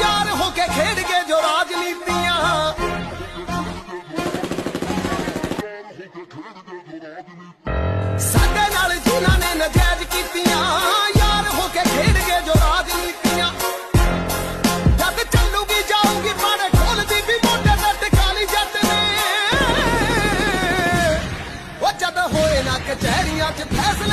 ਯਾਰ ਹੋ ਕੇ ਖੇਡ ਗਏ ਜੋ ਰਾਜਨੀਤੀਆਂ। ਸਾਡੇ ਨਾਲ ਜਿਨ੍ਹਾਂ ਨੇ ਨਜਾਇਜ਼ ਕੀਤੀਆਂ, ਯਾਰ ਹੋ ਕੇ ਖੇਡ ਗਏ ਜੋ ਰਾਜਨੀਤੀਆਂ। ਜਦ ਚੱਲੂਗੀ, ਜਾਊਗੀ ਪਾਣੇ ਢੋਲਦੀ ਵੀ ਮੋਢੇ ਤੇ ਟਿਕਾਲੀ ਜੱਟ ਨੇ। ਉਹ ਜਦ ਹੋਏ ਨਾ ਕਚਹਿਰੀਆਂ 'ਚ ਫੈਸਲੇ